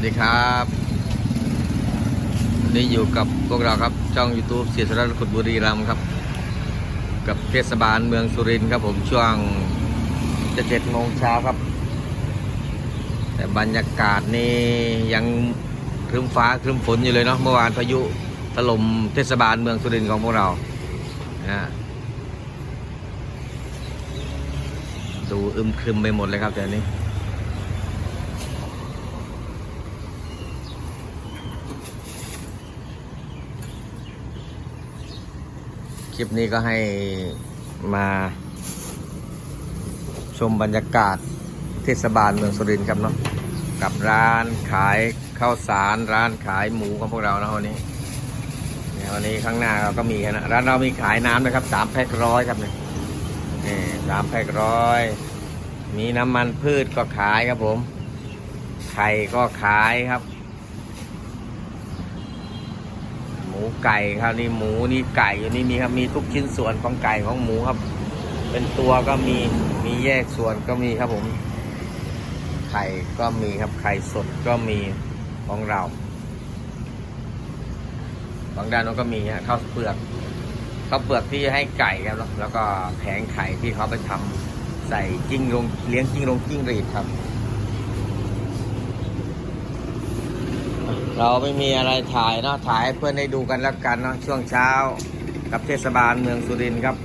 สดีครับวันนี้อยู่กับพวกเราครับช่อง YouTube เสียสระขุดบุรีรัมย์ครับ กับเทศบาลเมืองสุรินทร์ครับผมช่วงจะเจ็ดโมงเช้าครับ แต่บรรยากาศนี่ยังครึ้มฟ้าครึ้มฝนอยู่เลยเนาะเมื่อวานพายุถล่มเทศบาลเมืองสุรินทร์ของพวกเรานะดูอึมครึมไปหมดเลยครับแต่นี้ ลิปนี้ก็ให้มาชมบรรยากาศเทศบาลเมืองสุรินทร์ครับเนาะกับร้านขายข้าวสารร้านขายหมูของพวกเรานะวันนี้เนี่ยวันนี้ข้างหน้าเราก็มีนะร้านเรามีขายน้ำนะครับสามแพ็คร้อยครับเนี่ยสามแพ็คร้อยมีน้ำมันพืชก็ขายครับผมไข่ก็ขายครับ ห มูไก่ครับนี่หมูนี่ไก่อยู่นี่มีครับมีทุกชิ้นส่วนของไก่ของหมูครับ เป็นตัวก็มีมีแยกส่วนก็มีครับผมไข่ก็มีครับไข่สดก็มีของเราบางด้านนั้นก็มีฮะข้าวเปลือกข้าวเปลือกที่ให้ไก่ครับแล้วแล้วก็แผงไข่ที่เขาไปทำใส่จิ้งลงเลี้ยงจิ้งลงจิ้งรีดครับ เราไม่มีอะไรถ่ายเนาะถ่ายให้เพื่อนได้ดูกันแล้วกันเนาะช่วงเช้ากับเทศบาลเมืองสุรินทร์ครับ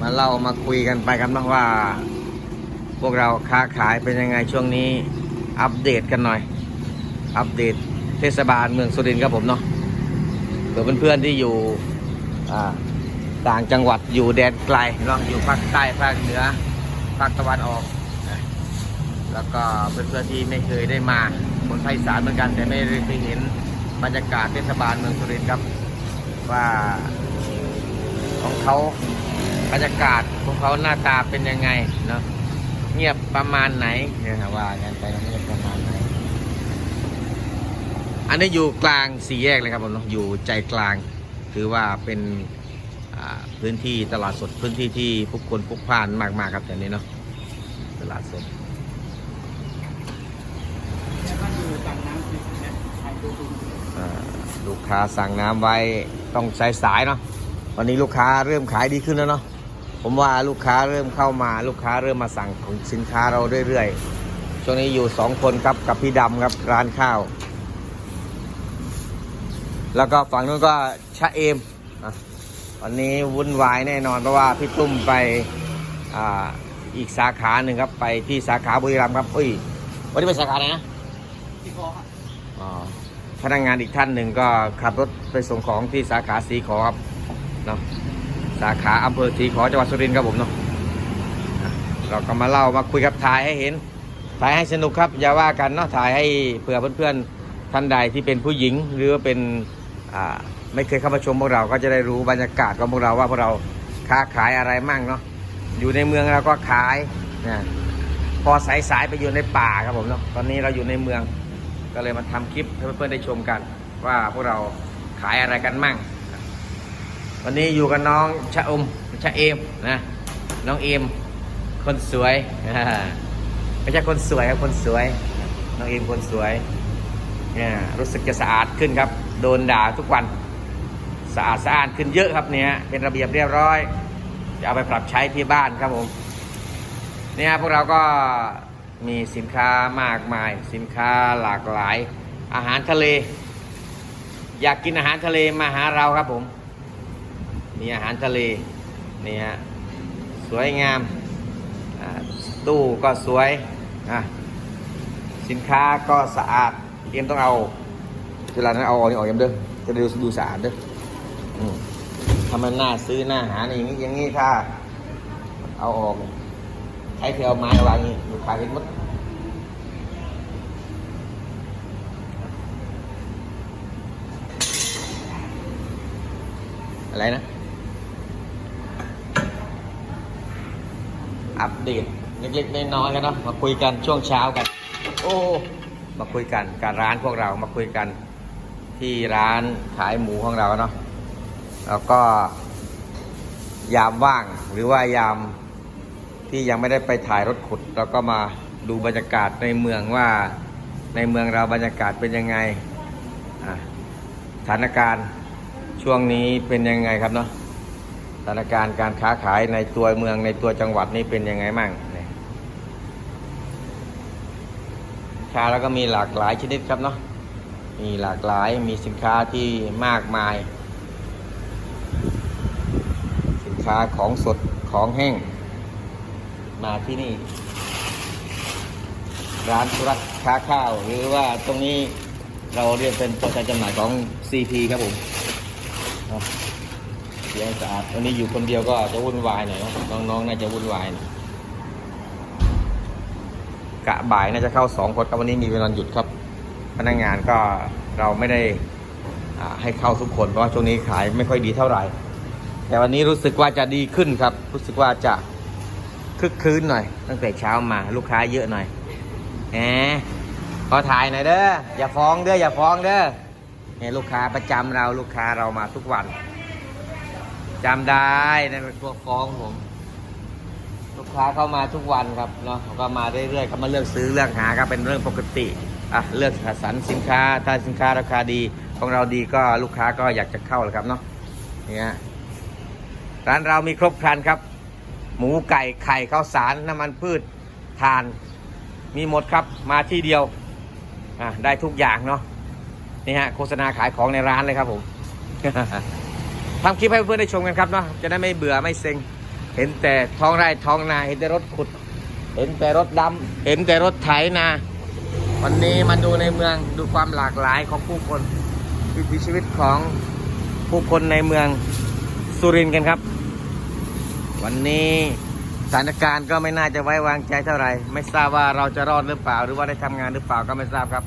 มาเล่ามาคุยกันไปกันบ้างว่า พวกเราค้าขายเป็นยังไงช่วงนี้อัปเดตกันหน่อย อัปเดตเทศบาลเมืองสุรินทร์ครับผมเนาะเผื่อเพื่อนๆที่อยู่ต่างจังหวัดอยู่แดนไกลเนาะอยู่ภาคใต้ภาคเหนือภาคตะวันออก แล้วก็เพื่อนๆที่ไม่เคยได้มา นภาคอีสานเหมือนกัน แต่ไม่ได้เคยเห็นบรรยากาศเทศบาลเมืองสุรินทร์ครับ ว่าของเขาบรรยากาศของเขาหน้าตาเป็นยังไงเนาะเงียบประมาณไหนเนี่ยว่ากันไปเงียบประมาณไหนอันนี้อยู่กลางสี่แยกเลยครับผมเนาะอยู่ใจกลาง ถือว่าเป็นพื้นที่ตลาดสดพื้นที่ที่ผู้คนพลุกพล่านมากๆครับแต่นี้เนาะตลาดสด แล้วก็อยู่ฝั่งน้ำสินะขายตัวตุน อ่า ลูกค้าสั่งน้ำไว้ต้องใช้สายเนาะวันนี้ลูกค้าเริ่มขายดีขึ้นแล้วเนาะผมว่าลูกค้าเริ่มเข้ามาลูกค้าเริ่มมาสั่งของสินค้าเราเรื่อยๆช่วงนี้อยู่สองคนครับกับพี่ดำครับร้านข้าว แล้วก็ฝั่งนู้นก็ชะเอมอะวันนี้วุ่นวายแน่นอนเพราะว่าพี่ตุ้มไปอ่าอีกสาขาหนึ่งครับ ไปที่สาขาบุรีรัมย์ครับอุ้ยวันนี้ไปสาขาไหนนะที่คอครับอ๋อ พนักงานอีกท่านหนึ่งก็ขับรถไปส่งของที่สาขาสีขอครับเนาะสาขาอำเภอสีขอจังหวัดสุรินทร์ครับผมเนาะเราก็มาเล่ามาคุยกับถ่ายให้เห็นถ่ายให้สนุกครับอย่าว่ากันเนาะถ่ายให้เผื่อเพื่อนๆท่านใดที่เป็นผู้หญิง หรือว่าเป็นไม่เคยเข้ามาชมพวกเราก็จะได้รู้บรรยากาศของพวกเราว่าพวกเราค้าขายอะไรมั่งเนาะอยู่ในเมืองเราก็ขายนะพอสายๆไปอยู่ในป่าครับผมเนาะตอนนี้เราอยู่ในเมือง ก็เลยมาทำคลิปให้เพื่อนๆได้ชมกัน ว่าพวกเราขายอะไรกันมั่ง วันนี้อยู่กับน้องชะอมชะเอมนะน้องเอมคนสวยไม่ใช่คนสวยครับคนสวย น้องเอมคนสวยเนี่ยรู้สึกจะสะอาดขึ้นครับ โดนด่าทุกวันสะอาดสะอาดขึ้นเยอะครับเนี่ยเป็นระเบียบเรียบร้อย จะเอาไปปรับใช้ที่บ้านครับผมเนี่ยพวกเราก็ มีสินค้ามากมาย สินค้าหลากหลาย อาหารทะเล อยากกินอาหารทะเลมาหาเราครับผม มีอาหารทะเลนี่ฮะสวยงามตู้ก็สวยอะสินค้าก็สะอาดเอ็มต้องเอาเวลานั้นเอาออกนี่ออกเอ็มเด้อจะดูดูสะอาดเด้ออืมถ้ามันน่าซื้อน่าหาอย่างนี้อย่างนี้ถ้าเอาออก เนี่ยใช้เทเอาไม้วางนี่ลูกค้าเห็นหมดอะไรนะ อัปเดตเล็กๆน้อยๆกันเนาะมาคุยกันช่วงเช้ากัน โอ้มาคุยกันกับร้านพวกเรามาคุยกันที่ร้านขายหมูของเราเนาะแล้วก็ยามว่างหรือว่ายาม ที่ยังไม่ได้ไปถ่ายรถขุด เราก็มาดูบรรยากาศในเมืองว่าในเมืองเราบรรยากาศเป็นยังไงอะสถานการณ์ช่วงนี้เป็นยังไงครับเนาะสถานการณ์การค้าขายในตัวเมืองในตัวจังหวัดนี่เป็นยังไงมั่งเนี่ยค้าแล้วก็มีหลากหลายชนิดครับเนาะมีหลากหลายมีสินค้าที่มากมาย สินค้าของสดของแห้ง มาที่นี่ ร้านธุรัตน์ค้าข้าว หรือว่าตรงนี้เราเรียกเป็นตัวแทนจำหน่ายของ CP ครับผมเสียงสะอาดวันนี้อยู่คนเดียวก็จะวุ่นวายหน่อยนะน้องๆน่าจะวุ่นวายหน่อยกะบ่ายน่าจะเข้าสองคนครับวันนี้มีเวลาหยุดครับ พนักงานก็เราไม่ได้ให้เข้าทุกคนเพราะว่าช่วงนี้ขายไม่ค่อยดีเท่าไหร่ แต่วันนี้รู้สึกว่าจะดีขึ้นครับ รู้สึกว่าจะ คึกคืนหน่อย ตั้งแต่เช้ามาลูกค้าเยอะหน่อยแหมขอถ่ายหน่อยเด้ออย่าฟ้องเด้ออย่าฟ้องเด้อเนี่ยลูกค้าประจำเราลูกค้าเรามาทุกวันจำได้นั่นเป็นตัวฟ้องผมลูกค้าเข้ามาทุกวันครับเนาะเขาก็มาเรื่อยๆเขามาเลือกซื้อเลือกหาก็เป็นเรื่องปกติอะเลือกสรรสินค้าถ้าสินค้าราคาดีของเราดีก็ลูกค้าก็อยากจะเข้าแหละครับเนาะเนี่ยร้านเรามีครบครันครับ หมูไก่ไข่ข้าวสารน้ำมันพืชทานมีหมดครับมาที่เดียวอะได้ทุกอย่างเนาะนี่ฮะโฆษณาขายของในร้านเลยครับผม ทำคลิปให้เพื่อนได้ชมกันครับเนาะจะได้ไม่เบื่อไม่เซ็ง เห็นแต่ท้องไร่ท้องนาเห็นแต่รถขุด เห็นแต่รถดำเห็นแต่รถไถนา วันนี้มาดูในเมืองดูความหลากหลายของผู้คนวิถีชีวิตของผู้คนในเมืองสุรินทร์กันครับ วันนี้สถานการณ์ก็ไม่น่าจะไว้วางใจเท่าไหร่ ไม่ทราบว่าเราจะรอดหรือเปล่า หรือว่าได้ทำงานหรือเปล่าก็ไม่ทราบครับ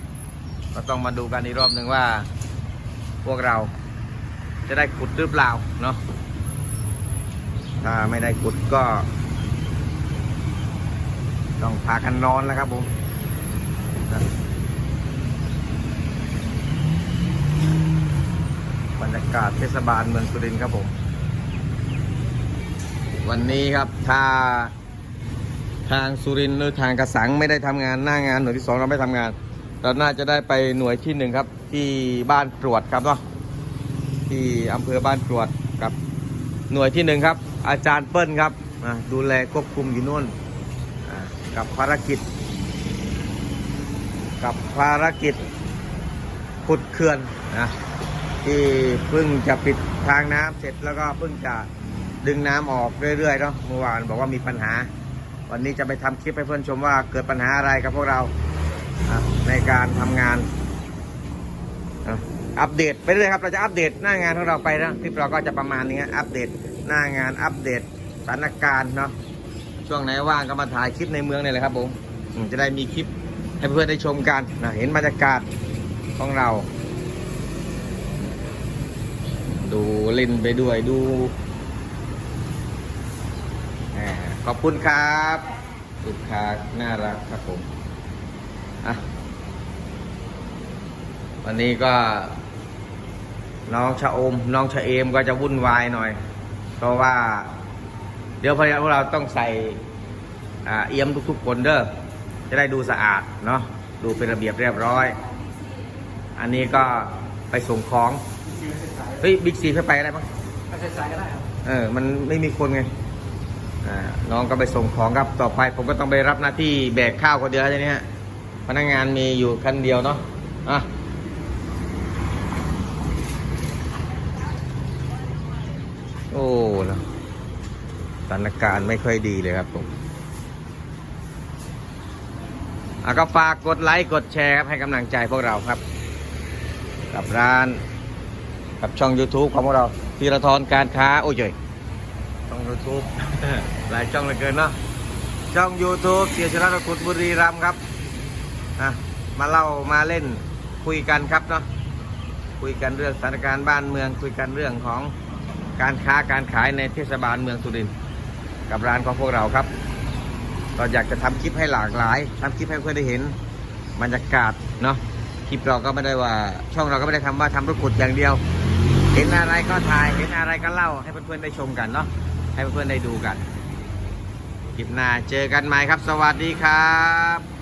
ก็ต้องมาดูกันอีกรอบหนึ่งว่า พวกเราจะได้ขุดหรือเปล่าเนาะถ้าไม่ได้ขุดก็ ต้องพากันนอนแล้วครับผมบรรยากาศเทศบาลเมืองสุรินทร์ครับผม วันนี้ครับถ้าทางสุรินทร์หรือทางกระสังไม่ได้ทำงานหน้างานหน่วยที่สองเราไม่ทำงาน เราน่าจะได้ไปหน่วยที่หนึ่งครับ ที่บ้านตรวจครับเนาะที่อำเภอบ้านตรวจกับ หน่วยที่หนึ่งครับ อาจารย์เปิ้ลครับดูแลควบคุมอยู่นู่นกับภารกิจ กับภารกิจขุดเขื่อนนะที่เพิ่งจะปิดทางน้ำเสร็จแล้วก็เพิ่งจะ ดึงน้ำออกเรื่อยๆเนาะเมื่อวานบอกว่ามีปัญหา วันนี้จะไปทำคลิปให้เพื่อนชมว่าเกิดปัญหาอะไรกับพวกเราในการทำงานอัปเดตไปเรื่อยครับเราจะอัปเดตหน้างานของเราไปนะคลิปเราก็จะประมาณนี้อัปเดตหน้างานอัปเดตสถานการณ์เนาะช่วงไหนว่างก็มาถ่ายคลิปในเมืองนี่แหละครับผมอืมจะได้มีคลิปให้เพื่อนได้ชมกันนะเห็นบรรยากาศของเรา ดูเล่นไปด้วยดู อ่า ขอบคุณครับลูกค้าน่ารักครับผมอะวันนี้ก็ น้องชะอม น้องชะเอมก็จะวุ่นวายหน่อย เพราะว่า เดี๋ยวพยาพวกเราต้องใส่อ่าเอี่ยมทุกๆคนเด้อจะได้ดูสะอาดเนาะดูเป็นระเบียบเรียบร้อย อันนี้ก็ไปส่งของคิวเส้นสายเฮ้ยบิ๊กซีไปอะไรบ้างถ้าเส้นสายก็ได้ครับเออ มันไม่มีคนไงอ่า น้องก็ไปส่งของครับต่อไป ผมก็ต้องไปรับหน้าที่แบกข้าวคนเดียวแล้วทีนี้ฮะพนักงานมีอยู่คันเดียวเนาะอะโอ้เนอะสถานการณ์ไม่ค่อยดีเลยครับผมอะก็ฝากกดไลค์กดแชร์ครับ ให้กำลังใจพวกเราครับ กับร้าน กับช่อง YouTube ของพวกเราธีรทรการค้า โอ้ยเจย ช่อง YouTube หลายช่องเหลือเกินเนาะช่อง YouTube เสียชนะกุฎบุรีรัมย์ครับอะมาเล่ามาเล่นคุยกันครับเนาะคุยกันเรื่องสถานการณ์บ้านเมือง คุยกันเรื่องของการค้าการขายในเทศบาลเมืองสุรินทร์กับร้านของพวกเราครับ เราอยากจะทำคลิปให้หลากหลายทำคลิปให้เพื่อนได้เห็นบรรยากาศเนาะคลิปเราก็ไม่ได้ว่า ช่องเราก็ไม่ได้ทำว่าทำรถขุดอย่างเดียว เห็นอะไรก็ถ่ายเห็นอะไรก็เล่าให้เพื่อนๆได้ชมกันเนาะ ให้เพื่อนๆได้ดูกันคลิปหน้าเจอกันใหม่ครับ สวัสดีครับ